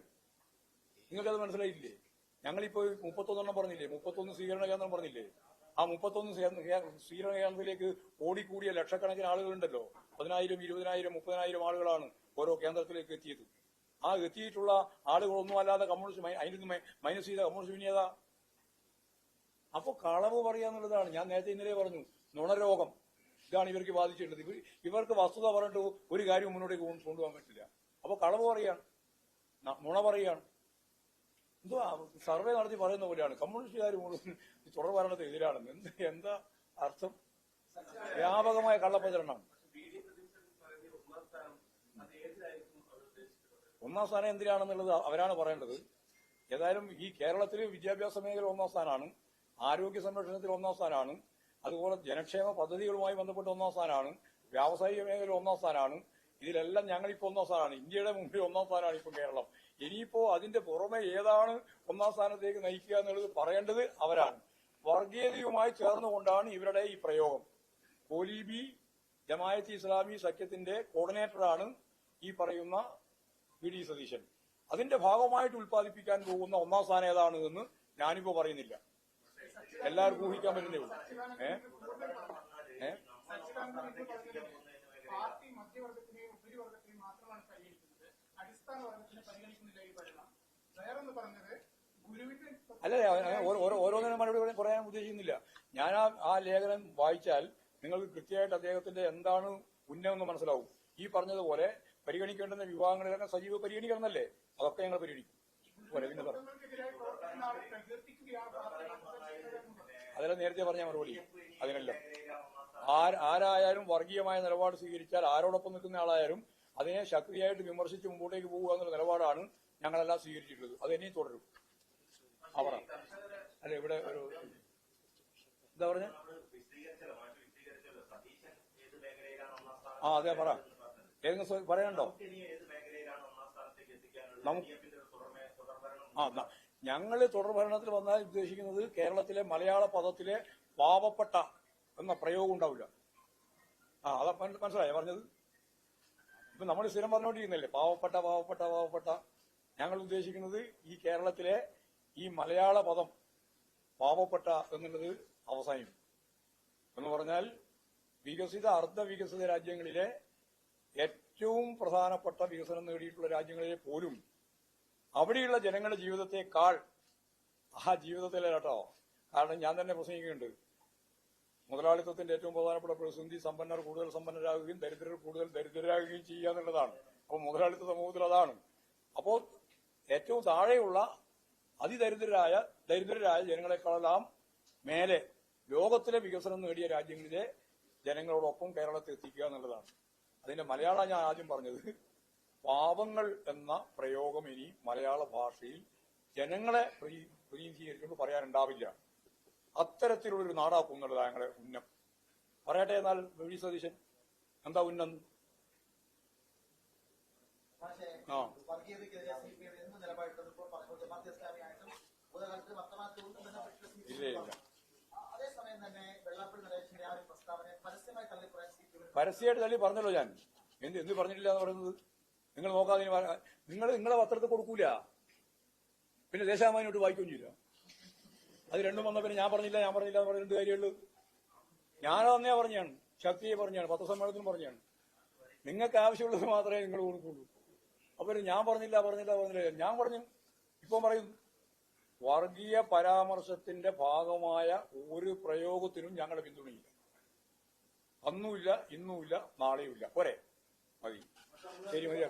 നിങ്ങൾക്കത് മനസ്സിലായില്ലേ? ഞങ്ങളിപ്പോ മുപ്പത്തൊന്നെണ്ണം പറഞ്ഞില്ലേ? മുപ്പത്തൊന്ന് സ്വീകരണ കേന്ദ്രം പറഞ്ഞില്ലേ? ആ മുപ്പത്തൊന്ന് സ്വീകരണ കേന്ദ്രത്തിലേക്ക് ഓടിക്കൂടിയ ലക്ഷക്കണക്കിന് ആളുകളുണ്ടല്ലോ. പതിനായിരം ഇരുപതിനായിരം മുപ്പതിനായിരം ആളുകളാണ് ഓരോ കേന്ദ്രത്തിലേക്ക് എത്തിയത്. ആ എത്തിയിട്ടുള്ള ആളുകളൊന്നും അല്ലാതെ കമ്മ്യൂണിസ്റ്റ് അതിനൊന്നും മൈനസ് ചെയ്ത കമ്മ്യൂണിസ്റ്റ് വിനിയത അപ്പൊ കളവ് പറയാന്നുള്ളതാണ് ഞാൻ നേരത്തെ ഇന്നലെ പറഞ്ഞു നുണരോഗം. ഇതാണ് ഇവർക്ക് ബാധിച്ചിട്ടുള്ളത്. ഇവർ ഇവർക്ക് വസ്തുത പറഞ്ഞിട്ട് ഒരു കാര്യം മുന്നോട്ടേക്ക് കൊണ്ടുപോകാൻ പറ്റില്ല. അപ്പൊ കളവ് പറയാണ് നുണ പറയാണ് എന്തോ സർവേ നടത്തി പറയുന്ന പോലെയാണ്. കമ്മ്യൂണിസ്റ്റുകാർ മുഴുവൻ തുടർ ഭരണത്തിന് എതിരാണെന്ന്. എന്ത് എന്താ അർത്ഥം? വ്യാപകമായ കള്ളപ്രചരണം ഒന്നാം സ്ഥാനം എന്തിനാണെന്നുള്ളത് അവരാണ് പറയേണ്ടത്. ഏതായാലും ഈ കേരളത്തിൽ വിദ്യാഭ്യാസ മേഖല ഒന്നാം സ്ഥാനമാണ് ആരോഗ്യ സംരക്ഷണത്തിൽ ഒന്നാം സ്ഥാനമാണ് അതുപോലെ ജനക്ഷേമ പദ്ധതികളുമായി ബന്ധപ്പെട്ട് ഒന്നാം സ്ഥാനമാണ് വ്യാവസായിക മേഖല ഒന്നാം സ്ഥാനമാണ്. ഇതിലെല്ലാം ഞങ്ങളിപ്പോ ഒന്നാം സ്ഥാനമാണ്. ഇന്ത്യയുടെ മുമ്പിൽ ഒന്നാം സ്ഥാനമാണ് ഇപ്പൊ കേരളം. ഇനിയിപ്പോ അതിന്റെ പുറമെ ഏതാണ് ഒന്നാം സ്ഥാനത്തേക്ക് നയിക്കുക എന്നുള്ളത് പറയേണ്ടത് അവരാണ്. വർഗീയതയുമായി ചേർന്നുകൊണ്ടാണ് ഇവരുടെ ഈ പ്രയോഗം. കോലീബി ജമായത്ത് ഇസ്ലാമി സഖ്യത്തിന്റെ കോർഡിനേറ്ററാണ് ഈ പറയുന്ന വി ഡി സതീശൻ. അതിന്റെ ഭാഗമായിട്ട് ഉൽപ്പാദിപ്പിക്കാൻ പോകുന്ന ഒന്നാം സ്ഥാനം ഏതാണ് എന്ന് ഞാനിപ്പോ പറയുന്നില്ല. എല്ലാവർക്കും ഊഹിക്കാൻ പറ്റുന്നേ ഉള്ളൂ. ഏ? ഏ? പരിഗണിക്കുന്നില്ല അല്ല ഓരോ- ഓരോന്നിനും മറുപടി പറയാൻ ഉദ്ദേശിക്കുന്നില്ല. ഞാൻ ആ ആ ലേഖനം വായിച്ചാൽ നിങ്ങൾക്ക് കൃത്യമായിട്ട് അദ്ദേഹത്തിന്റെ എന്താണ് ഉന്നമെന്ന് മനസ്സിലാവും. ഈ പറഞ്ഞതുപോലെ പരിഗണിക്കേണ്ടുന്ന വിഭാഗങ്ങളിലൊക്കെ സജീവ പരിഗണിക്കണമെന്നല്ലേ? അതൊക്കെ ഞങ്ങൾ പരിഗണിക്കും. അതെല്ലാം നേരത്തെ പറഞ്ഞ മറുപടി. അതിനെല്ലാം. ആര് ആരായാലും വർഗീയമായ നിലപാട് സ്വീകരിച്ചാൽ ആരോടൊപ്പം നിൽക്കുന്ന ആളായാലും അതിനെ ശക്തിയായിട്ട് വിമർശിച്ച് മുമ്പോട്ടേക്ക് പോകുക എന്നുള്ള നിലപാടാണ് ഞങ്ങളെല്ലാം സ്വീകരിച്ചിട്ടുള്ളത്. അത് ഇനിയും തുടരും. അവർ അല്ല ഇവിടെ ഒരു എന്താ പറഞ്ഞ? ആ അതെ പറ. ഏതെങ്കിലും പറയണ്ടോ? ആ ഞങ്ങൾ തുടർഭരണത്തിൽ തുടർ ഭരണത്തിൽ വന്നാൽ ഉദ്ദേശിക്കുന്നത് കേരളത്തിലെ മലയാള പദത്തിലെ പാവപ്പെട്ട എന്ന പ്രയോഗം ഉണ്ടാവില്ല. ആ അതാ മന- മനസ്സിലായോ? പറഞ്ഞത്? ഇപ്പൊ നമ്മൾ സ്ഥിരം പറഞ്ഞുകൊണ്ടിരിക്കുന്നില്ലേ പാവപ്പെട്ട പാവപ്പെട്ട പാവപ്പെട്ട. ഞങ്ങൾ ഉദ്ദേശിക്കുന്നത് ഈ കേരളത്തിലെ ഈ മലയാള പദം പാവപ്പെട്ട എന്നുള്ളത് അവസാനിക്കും. എന്ന് പറഞ്ഞാൽ വികസിത അർദ്ധ വികസിത രാജ്യങ്ങളിലെ ഏറ്റവും പ്രധാനപ്പെട്ട വികസനം നേടിയിട്ടുള്ള രാജ്യങ്ങളിലെ പോലും അവിടെയുള്ള ജനങ്ങളുടെ ജീവിതത്തെക്കാൾ ആ ജീവിതത്തിലെ കേട്ടോ കാരണം ഞാൻ തന്നെ പ്രസംഗിക്കുന്നുണ്ട്. മുതലാളിത്തത്തിന്റെ ഏറ്റവും പ്രധാനപ്പെട്ട പ്രതിസന്ധി സമ്പന്നർ കൂടുതൽ സമ്പന്നരാകുകയും ദരിദ്രർ കൂടുതൽ ദരിദ്രരാകുകയും ചെയ്യുക എന്നുള്ളതാണ്. അപ്പോൾ മുതലാളിത്ത സമൂഹത്തിൽ അതാണ്. അപ്പോൾ ഏറ്റവും താഴെയുള്ള അതിദരിദ്രരായ ദരിദ്രരായ ജനങ്ങളെക്കാളെല്ലാം മേലെ ലോകത്തിലെ വികസനം നേടിയ രാജ്യങ്ങളിലെ ജനങ്ങളോടൊപ്പം കേരളത്തെ എത്തിക്കുക എന്നുള്ളതാണ്. അതിന്റെ മലയാളം ഞാൻ ആദ്യം പറഞ്ഞത് പാവങ്ങൾ എന്ന പ്രയോഗം ഇനി മലയാള ഭാഷയിൽ ജനങ്ങളെ പ്രതി- പ്രതിനിധീകരിച്ചുകൊണ്ട് പറയാനുണ്ടാവില്ല. അത്തരത്തിലുള്ളൊരു നാടാക്കും എന്നുള്ളതാണ് ഞങ്ങളെ ഉന്നം. പറയട്ടെ എന്നാൽ വി സതീശൻ. എന്താ ഉന്നം? ആ. ഇല്ല, ഒരു പരസ്യമായിട്ട് തള്ളി പറഞ്ഞല്ലോ ഞാൻ. എന്ത് എന്ത് പറഞ്ഞിട്ടില്ല എന്ന് പറയുന്നത്? നിങ്ങൾ നോക്കാതെ നിങ്ങൾ നിങ്ങളെ പത്രത്തിൽ കൊടുക്കൂല. പിന്നെ ദേശാമാനോട്ട് വായിക്കുകയും ചെയ്യില്ല. അത് രണ്ടും വന്ന പിന്നെ ഞാൻ പറഞ്ഞില്ല ഞാൻ പറഞ്ഞില്ല എന്ന് പറയുന്നത് കാര്യമുള്ളൂ ഞാൻ അന്നേ പറഞ്ഞാണ്. ശക്തിയെ പറഞ്ഞാണ് പത്രസമ്മേളനത്തിന് പറഞ്ഞാണ്. നിങ്ങൾക്ക് ആവശ്യമുള്ളത് മാത്രമേ നിങ്ങൾ കൊടുക്കുള്ളൂ. അപ്പൊ ഞാൻ പറഞ്ഞില്ല പറഞ്ഞില്ല പറഞ്ഞില്ല. ഞാൻ പറഞ്ഞു ഇപ്പം പറയും വർഗീയ പരാമർശത്തിന്റെ ഭാഗമായ ഒരു പ്രയോഗത്തിനും ഞങ്ങൾ പിന്തുണയില്ല. അന്നുമില്ല ഇന്നുമില്ല നാളെയുമില്ല. പോരെ. മതി. ശരി മതി.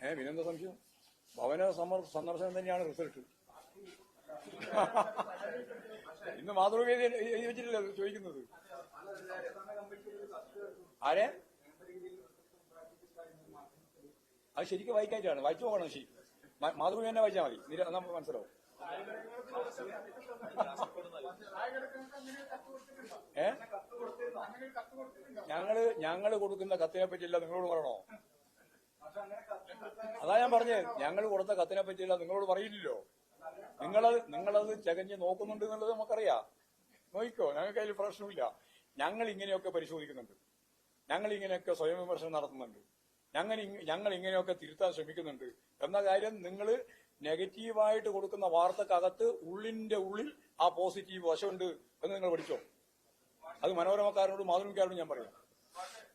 ഏഹ് പിന്നെന്താ സംശയം? ഭവന സന്ദർശനം തന്നെയാണ് റിസൾട്ട്. ഇന്ന് മാതൃവേദി എഴുതി വെച്ചിട്ടില്ല ചോദിക്കുന്നത്. ആരെ? അത് ശരിക്കും വായിക്കായിട്ടാണ് വായിച്ചു പോകണം ശരി. മാതൃക തന്നെ വായിച്ചാൽ മതി. നമുക്ക് മനസ്സിലാവും. ഏ? ഞങ്ങൾ ഞങ്ങൾ കൊടുക്കുന്ന കത്തിനെ പറ്റിയില്ല നിങ്ങളോട് പറയണോ? അതാ ഞാൻ പറഞ്ഞത്. ഞങ്ങൾ കൊടുത്ത കത്തിനെ പറ്റിയില്ല നിങ്ങളോട് പറയില്ലല്ലോ. നിങ്ങളത് നിങ്ങളത് ചകഞ്ഞ് നോക്കുന്നുണ്ട് എന്നുള്ളത് നമുക്കറിയാം. നോക്കിക്കോ ഞങ്ങൾക്ക് അതിൽ പ്രശ്നമില്ല. ഞങ്ങൾ ഇങ്ങനെയൊക്കെ പരിശോധിക്കുന്നുണ്ട്. ഞങ്ങൾ ഇങ്ങനെയൊക്കെ സ്വയം വിമർശനം നടത്തുന്നുണ്ട്. ഞങ്ങൾ ഞങ്ങൾ ഇങ്ങനെയൊക്കെ തിരുത്താൻ ശ്രമിക്കുന്നുണ്ട്. എന്ന കാര്യം നിങ്ങൾ നെഗറ്റീവായിട്ട് കൊടുക്കുന്ന വാർത്തക്കകത്ത് ഉള്ളിന്റെ ഉള്ളിൽ ആ പോസിറ്റീവ് വശമുണ്ട് എന്ന് നിങ്ങൾ പഠിച്ചോ? അത് മനോരമക്കാരനോടും മാതൃകാരോടും ഞാൻ പറയാം.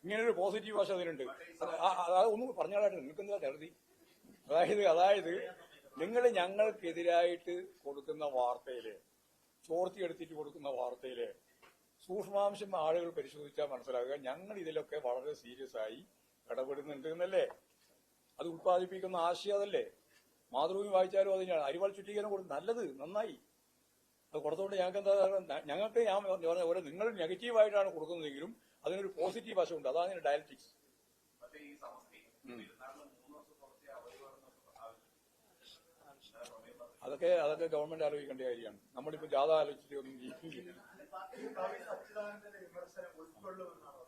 ഇങ്ങനൊരു പോസിറ്റീവ് വശം അതിനുണ്ട് അത് ആ- ആ- അത് ഒന്നും പറഞ്ഞാലായിട്ട് നിങ്ങൾക്ക് എന്താ കരുതി അതായത് അതായത് നിങ്ങൾ ഞങ്ങൾക്കെതിരായിട്ട് കൊടുക്കുന്ന വാർത്തയിൽ ചോർത്തിയെടുത്തിട്ട് കൊടുക്കുന്ന വാർത്തയിൽ സൂക്ഷ്മാംശം ആളുകൾ പരിശോധിച്ചാൽ മനസ്സിലാകുക ഞങ്ങൾ ഇതിലൊക്കെ വളരെ സീരിയസ് ആയി ഇടപെടുന്നുണ്ട് എന്നല്ലേ? അത് ഉത്പാദിപ്പിക്കുന്ന ആശയം അതല്ലേ? മാതൃഭൂമി വായിച്ചാലും അതിനാണ് അരിവാൾ ചുറ്റീകരണം കൊടുത്ത് നല്ലത് നന്നായി. അത് കൊടുത്തോണ്ട് ഞങ്ങൾക്ക് എന്താ ഞങ്ങൾക്ക് ഞാൻ പറഞ്ഞ പോലെ നിങ്ങൾ നെഗറ്റീവായിട്ടാണ് കൊടുക്കുന്നതെങ്കിലും അതിനൊരു പോസിറ്റീവ് വശമുണ്ട്. അതാണ് ഡയലറ്റിക്സ് അതൊക്കെ അതൊക്കെ ഗവൺമെന്റ് അറിയിക്കേണ്ട കാര്യമാണ്. നമ്മളിപ്പോ ജാഥ ആലോചിച്ചിട്ട് ഒന്നും ഉൾക്കൊള്ളുമെന്നാണ്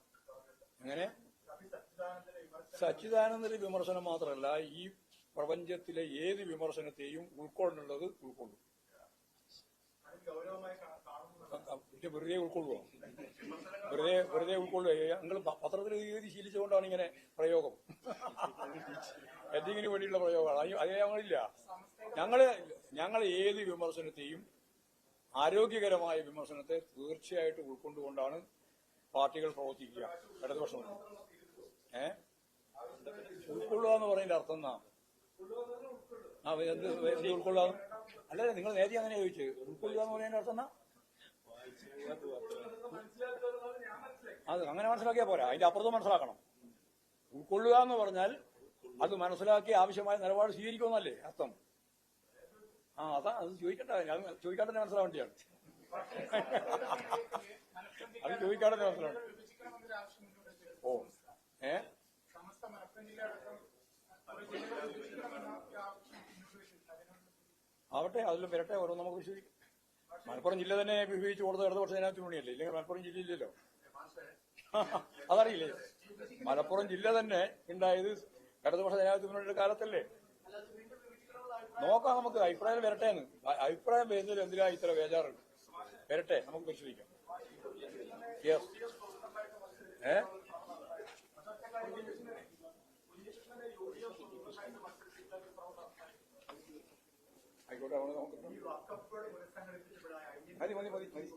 അങ്ങനെ സച്ചിദാനന്ദന്റെ വിമർശനം മാത്രമല്ല ഈ പ്രപഞ്ചത്തിലെ ഏത് വിമർശനത്തെയും ഉൾക്കൊള്ളുന്നത് ഉൾക്കൊള്ളും. പിന്നെ വെറുതെ ഉൾക്കൊള്ളുവോ? വെറുതെ വെറുതെ ഉൾക്കൊള്ളുക ഞങ്ങൾ പത്രത്തിൽ എഴുതി ശീലിച്ചുകൊണ്ടാണ് ഇങ്ങനെ പ്രയോഗം. എന്തെങ്കിലും വേണ്ടിയുള്ള പ്രയോഗമാണ് അത് ഞങ്ങളില്ല. ഞങ്ങൾ ഞങ്ങൾ ഏത് വിമർശനത്തെയും ആരോഗ്യകരമായ വിമർശനത്തെ തീർച്ചയായിട്ടും ഉൾക്കൊണ്ടുകൊണ്ടാണ് പാർട്ടികൾ പ്രവർത്തിക്കുക. ഇടതുപക്ഷം ഏ? ഉൾക്കൊള്ളുക എന്ന് പറയുന്നതിന്റെ അർത്ഥം എന്നാ? എന്ത് ഉൾക്കൊള്ളുക? അല്ല നിങ്ങൾ നേരി അങ്ങനെ ചോദിച്ചു ഉൾക്കൊള്ളുക എന്ന് പറയുന്നതിന്റെ അർത്ഥം അത് അങ്ങനെ മനസ്സിലാക്കിയാൽ പോരാ. അതിന്റെ അപ്പുറത്ത് മനസ്സിലാക്കണം. ഉൾക്കൊള്ളുക എന്ന് പറഞ്ഞാൽ അത് മനസ്സിലാക്കി ആവശ്യമായ നിലപാട് സ്വീകരിക്കുമെന്നല്ലേ അർത്ഥം. ആ അതാ അത് ഞാൻ ചോദിക്കാതെ തന്നെ മനസ്സിലാവേണ്ടിയാണ് അത് ആവശ്യം മുന്നോട്ട് ഓ ഏ? ജില്ല ആവട്ടെ അതിലും വരട്ടെ ഓരോ നമുക്ക് വിശ്വസിക്കും. മലപ്പുറം ജില്ല തന്നെ വിഭജിച്ച് കൊടുത്ത അതിനകത്ത് മണിയല്ലേ ഇല്ലെങ്കിൽ മലപ്പുറം ജില്ലയില്ലല്ലോ അതറിയില്ലേ? മലപ്പുറം ജില്ല തന്നെ ഉണ്ടായത് ഇടതുപക്ഷ ജനാധിപത്യമുണിയുടെ കാലത്തല്ലേ? നോക്കാം നമുക്ക് അഭിപ്രായം വരട്ടെ എന്ന്. അഭിപ്രായം വരുന്നതിൽ എന്തിനാ ഇത്ര ബേജാറുണ്ട്? വരട്ടെ നമുക്ക് പരിശോധിക്കാം. ഏ? ആയിക്കോട്ടെ അവിടെ നോക്കട്ടെ മതി മതി മതി മതി.